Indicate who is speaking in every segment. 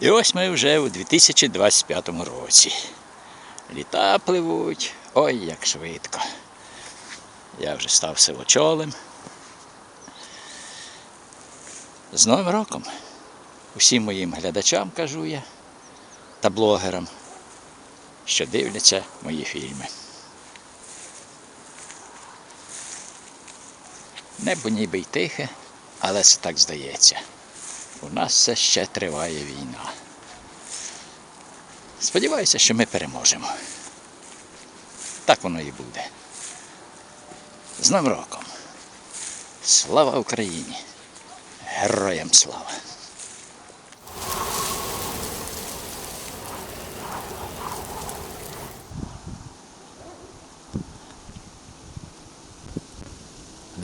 Speaker 1: І ось ми вже у 2025 році. Літа пливуть, ой, як швидко. Я вже став сивочолем. З Новим роком. Усім моїм глядачам кажу я та блогерам, що дивляться мої фільми. Небо ніби й тихе, але це так здається. У нас все ще триває війна. Сподіваюся, що ми переможемо. Так воно і буде. З Новим роком. Слава Україні! Героям слава!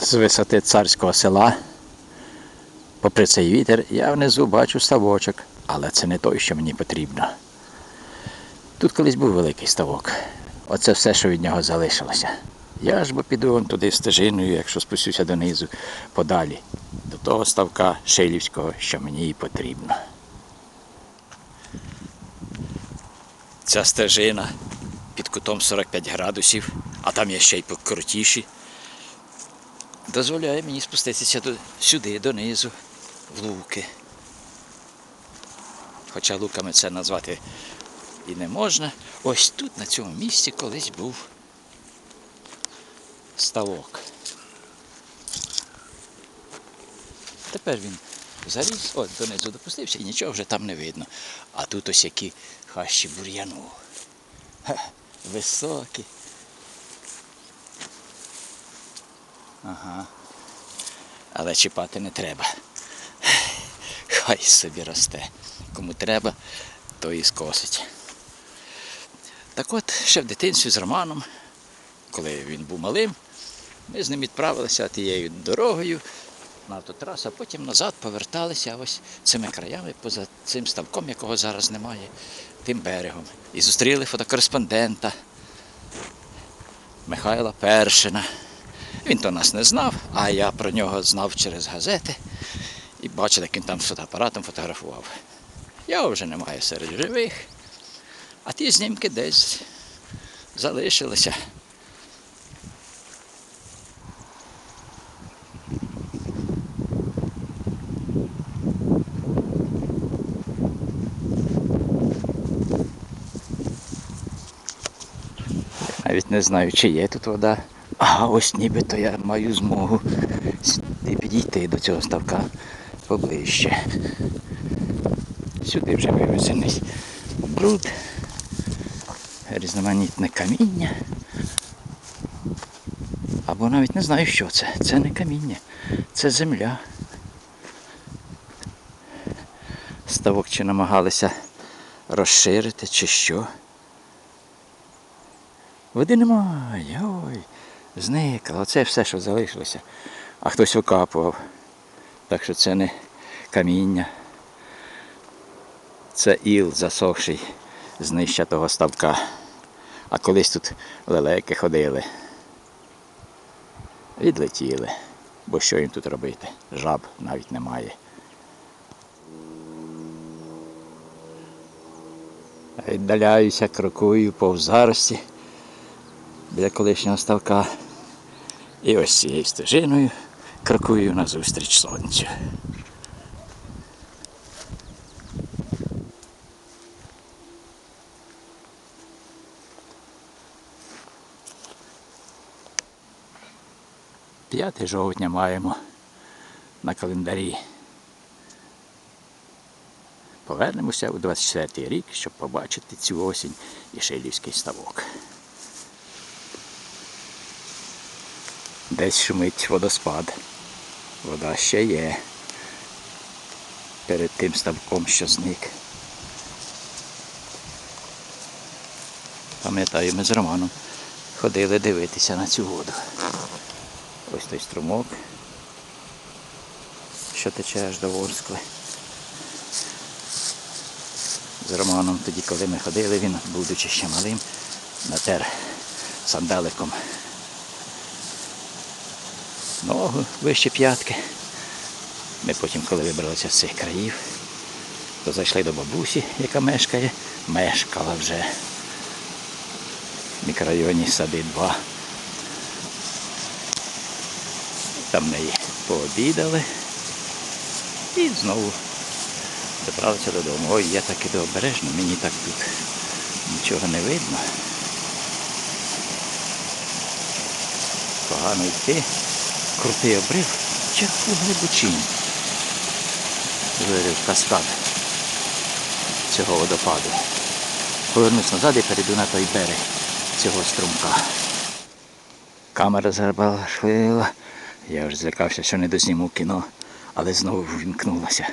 Speaker 1: З висоти царського села, попри цей вітер, я внизу бачу ставочок, але це не той, що мені потрібно. Тут колись був великий ставок. Оце все, що від нього залишилося. Я ж бо піду вон туди стежиною, якщо спустюся донизу, подалі, до того ставка Шилівського, що мені і потрібно. Ця стежина під кутом 45 градусів, а там є ще й покрутіші, дозволяє мені спуститися сюди, донизу, луки. Хоча луками це назвати і не можна. Ось тут, на цьому місці, колись був ставок. Тепер він заріс, от донизу допустився і нічого вже там не видно. А тут ось які хащі бур'яну. Високі. Ага. Але чіпати не треба. Хай собі росте. Кому треба, то і скосить. Так от, ще в дитинстві з Романом, коли він був малим, ми з ним відправилися тією дорогою на автотрасу, а потім назад поверталися ось цими краями, поза цим ставком, якого зараз немає, тим берегом. І зустріли фотокореспондента Михайла Першина. Він то нас не знав, а я про нього знав через газети і бачив, як він там з фотоапаратом фотографував. Його вже немає серед живих, а ті знімки десь залишилися. Навіть не знаю, чи є тут вода. А ось нібито я маю змогу підійти до цього ставка поближче. Сюди вже вивезений бруд, різноманітне каміння. Або навіть не знаю, що це. Це не каміння, це земля. Ставок чи намагалися розширити, чи що. Води немає, ой, зникла. Оце все, що залишилося. А хтось викапував. Так що це не каміння. Це іл засохший з нижча того ставка. А колись тут лелеки ходили. Відлетіли. Бо що їм тут робити? Жаб навіть немає. Віддаляюся, крокую повз зарості біля колишнього ставка. І ось цією стежиною крокую назустріч сонцю. П'яте жовтня маємо на календарі. Повернемося у 24 й рік, щоб побачити цю осінь і Шилівський ставок. Десь шумить водоспад. Вода ще є. Перед тим ставком, що зник. Пам'ятаю, ми з Романом ходили дивитися на цю воду. Ось той струмок, що тече аж до Ворскли. З Романом тоді, коли ми ходили, він, будучи ще малим, натер сандаликом ногу вище п'ятки. Ми потім, коли вибралися з цих країв, То зайшли до бабусі, яка мешкає. Мешкала вже в мікрорайоні Сади 2. Там неї пообідали. І знову добралися додому. Ой, я так іду обережно, мені так тут нічого не видно. Погано йти. Крутий обрив. Чаку глибочинь. Вирив каскад цього водопаду. Повернусь назад і перейду на той берег цього струмка. Камера забалашила. Я вже злякався, що не дозніму кіно, але знову вімкнулася.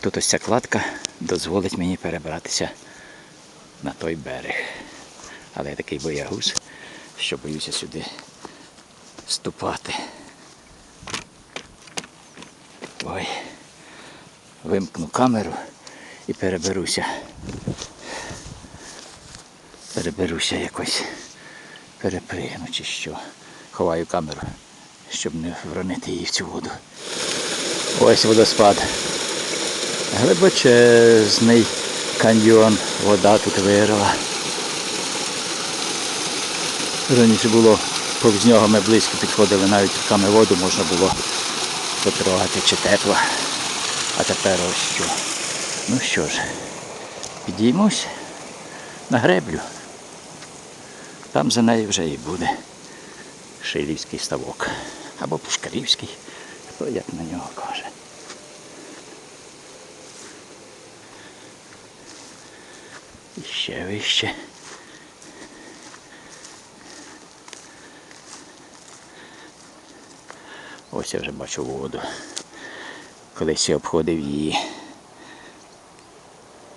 Speaker 1: Тут ось ця кладка дозволить мені перебратися на той берег. Але я такий боягуз, що боюся сюди ступати. Ой, вимкну камеру і переберуся. Переберуся якось. Перепригну чи що. Ховаю камеру, щоб не вронити її в цю воду. Ось водоспад. Глибочезний каньйон. Вода тут вирила. Раніше було повз нього ми близько підходили, навіть руками воду можна було потрогати чи тепло. А тепер ось що. Ну що ж, підіймусь на греблю. Там за нею вже і буде Шилівський ставок. Або Пушкарівський, хто як на нього каже. І ще вище. Ось я вже бачу воду. Колись я обходив її.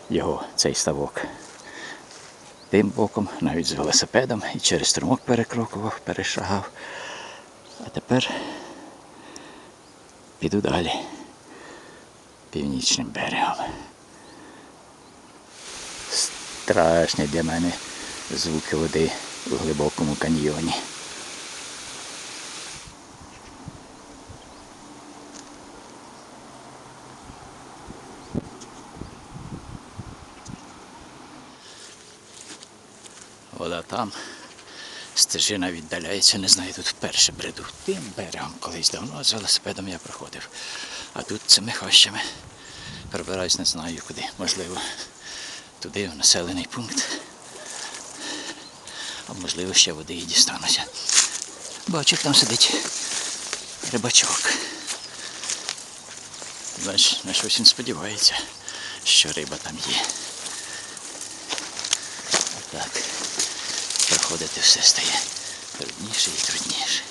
Speaker 1: Його, цей ставок. Тим боком, навіть з велосипедом і через струмок перекрокував, перешагав. А тепер піду далі північним берегом. Страшні для мене звуки води у глибокому каньйоні. Вода там. Стежина віддаляється, не знаю, тут вперше бреду. Тим берегом колись давно з велосипедом я проходив. А тут цими хащами пробираюсь не знаю куди. Можливо, туди в населений пункт. А можливо ще води і дістануся. Бачу, там сидить рибачок. Знаєш, на щось він сподівається, що риба там є. А так проходити все стає трудніше і трудніше.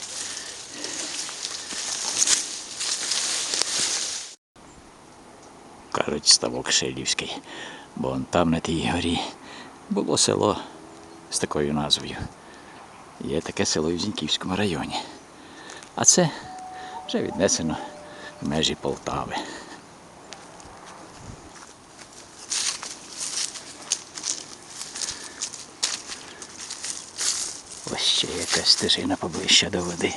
Speaker 1: Кажуть, ставок Шилівський, бо он там на тій горі було село з такою назвою. Є таке село в Зіньківському районі. А це вже віднесено в межі Полтави. Ось ще якась стежина поближче до води.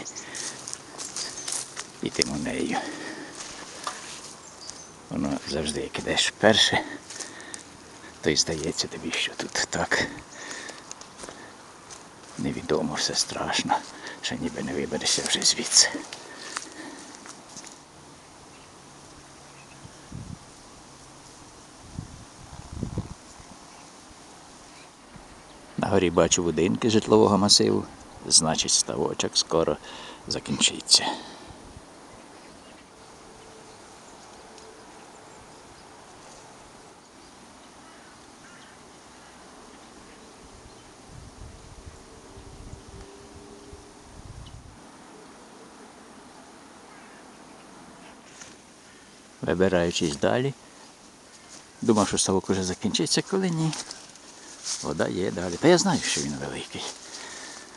Speaker 1: Ітиму нею. Воно завжди, як ідеш вперше, то й здається тобі, що тут так невідомо, все страшно, що ніби не виберешся вже звідси. На горі бачу будинки житлового масиву, значить ставочок скоро закінчиться. Вибираючись далі, думав, що ставок уже закінчиться, коли ні. Вода є далі. Та я знаю, що він великий.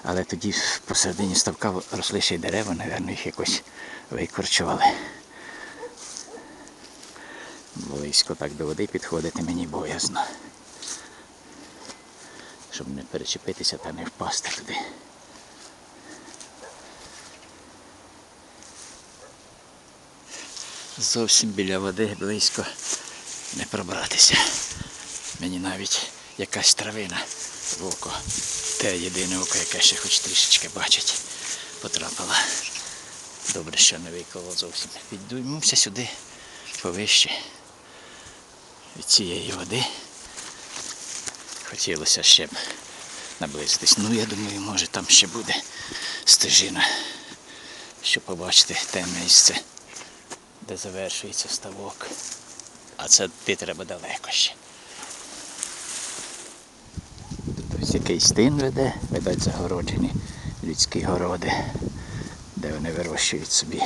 Speaker 1: Але тоді посередині ставка росли ще й дерева, напевно, їх якось викорчували. Близько так до води підходити мені боязно. Щоб не перечепитися та не впасти туди. Зовсім біля води близько не пробратися. Мені навіть якась травина в око. Те єдине око, яке ще хоч трішечки бачить, потрапила. Добре, що не виколо зовсім. Підіймуся сюди повище від цієї води. Хотілося ще б наблизитись. Ну, я думаю, може там ще буде стежина, щоб побачити те місце, де завершується ставок. А це ти треба далеко ще. Тут ось якийсь тин веде, видать загороджені людські городи, де вони вирощують собі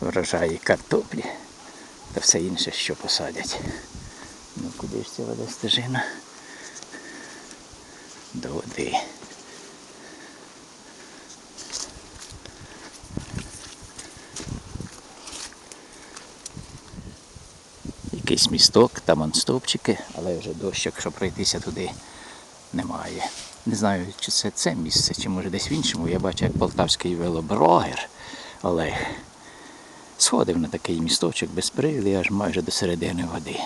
Speaker 1: врожаї картоплі та все інше, що посадять. Ну куди ж ця веде стежина? До води. Якийсь місток, там он стовпчики, але вже дощ, якщо пройтися туди, немає. Не знаю, чи це це місце, чи може десь в іншому. Я бачу, як полтавський велоброгер Олег сходив на такий місточок без привіду, аж майже до середини води.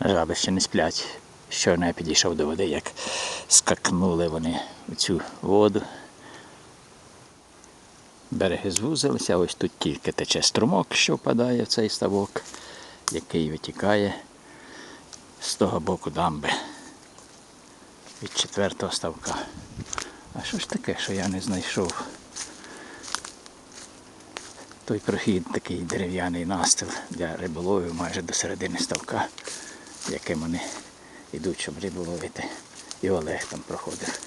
Speaker 1: Жаби ще не сплять. Щойно я підійшов до води, як скакнули вони у цю воду. Береги звузилися, ось тут тільки тече струмок, що впадає в цей ставок, який витікає з того боку дамби від четвертого ставка. А що ж таке, що я не знайшов? Той прохід такий дерев'яний настил для риболовів майже до середини ставка, яким вони йдуть, щоб рибу ловити. І Олег там проходив.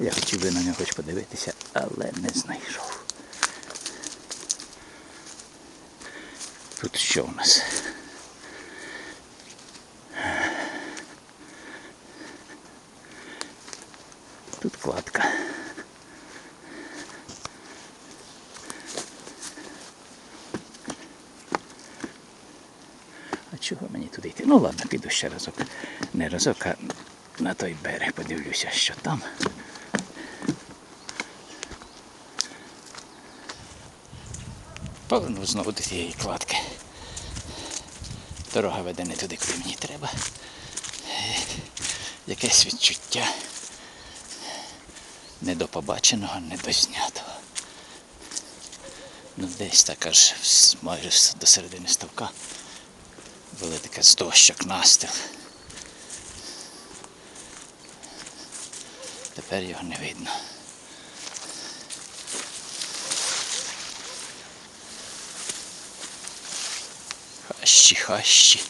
Speaker 1: Я хотів би на нього хоч подивитися, але не знайшов. Тут що у нас? Тут. А чого мені туди йти? Ну ладно, піду ще разок. Не разок, а на той берег подивлюся, що там. Поверну знову до тієї кладки. Дорога веде не туди, куди мені треба. Е, Якесь відчуття недопобаченого, недознятого. Ну десь так аж майже до середини ставка були таке з дощок настил. Тепер його не видно. Хащі, хащі.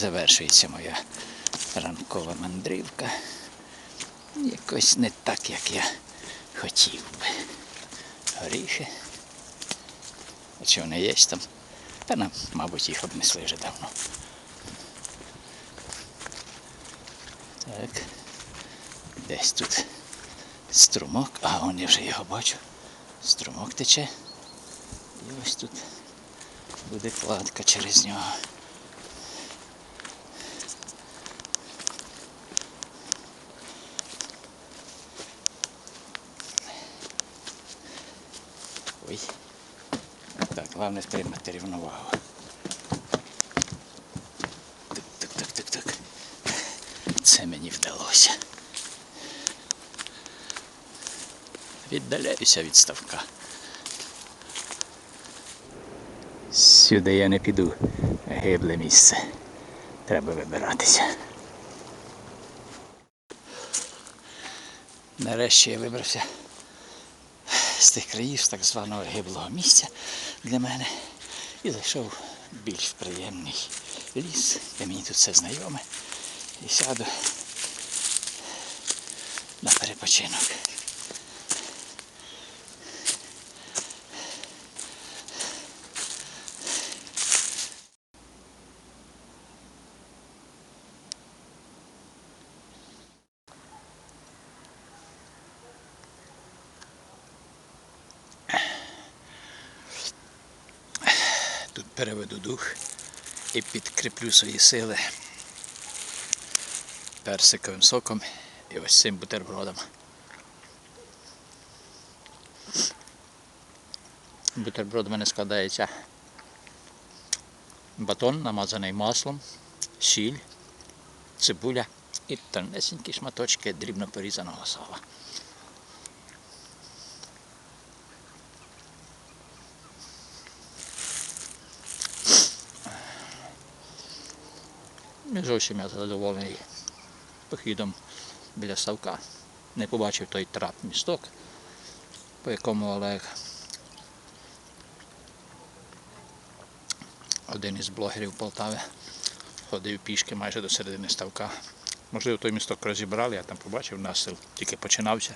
Speaker 1: Завершується моя ранкова мандрівка. Якось не так, як я хотів би. Горіхи. А чи вони є там? Та нам, мабуть, їх обнесли вже давно. Так. Десь тут струмок, а он я вже його бачу. Струмок тече. І ось тут буде кладка через нього. Ой. Так, головне стримати рівновагу. Так, так, так, так, так. Це мені вдалося. Віддаляюся від ставка. Сюди я не піду. Гибле місце. Треба вибиратися. Нарешті я вибрався з тих країв, з так званого гиблого місця для мене і зайшов більш приємний ліс, де мені тут все знайоме. І сяду на перепочинок. Тут переведу дух і підкріплю свої сили персиковим соком І ось цим бутербродом. Бутерброд в мене складається батон, намазаний маслом, сіль, цибуля і тонесенькі шматочки дрібно порізаного сала. Не зовсім я задоволений похідом біля ставка. Не побачив той трап місток, по якому Олег, один із блогерів Полтави, ходив пішки майже до середини ставка. Можливо, той місток розібрали, я там побачив, насил тільки починався.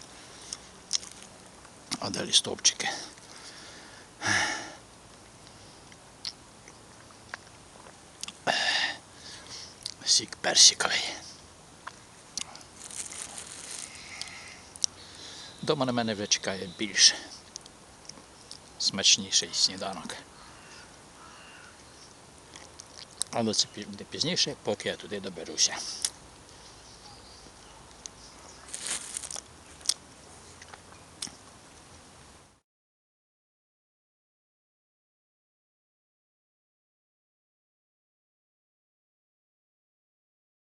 Speaker 1: А далі стовпчики. Персиковий. Дома на мене вже чекає більш смачніший сніданок. Але це буде пізніше, поки я туди доберуся.